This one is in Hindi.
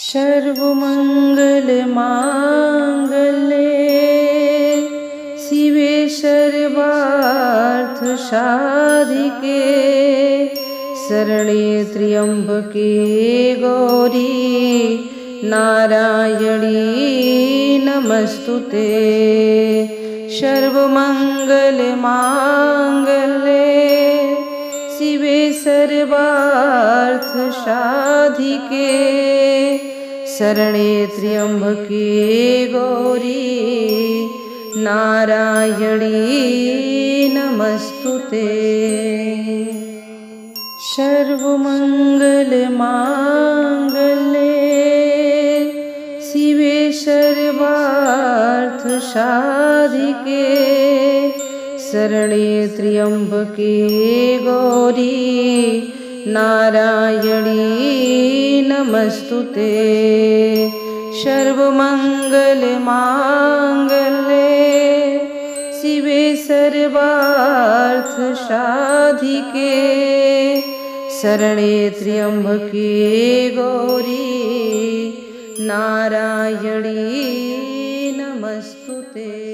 सर्वमङ्गलमाङ्गल्ये शिवे सर्वार्थसाधिके शरणे त्र्यम्बके गौरी नारायणी नमस्तु ते सर्वमङ्गलमाङ्गल्ये शिवे सर्वार्थसाधिके शरणे त्र्यम्बके गौरी नारायणी नमस्तु ते सर्वमङ्गलमाङ्गल्ये शिवे सर्वार्थसाधिके शरणे त्र्यम्बके गौरी। नारायणी नमस्तु ते सर्वमङ्गलमाङ्गल्ये शिवे सर्वार्थसाधिके। शरणे त्र्यम्बके गौरी। नारायणी नमस्तु ते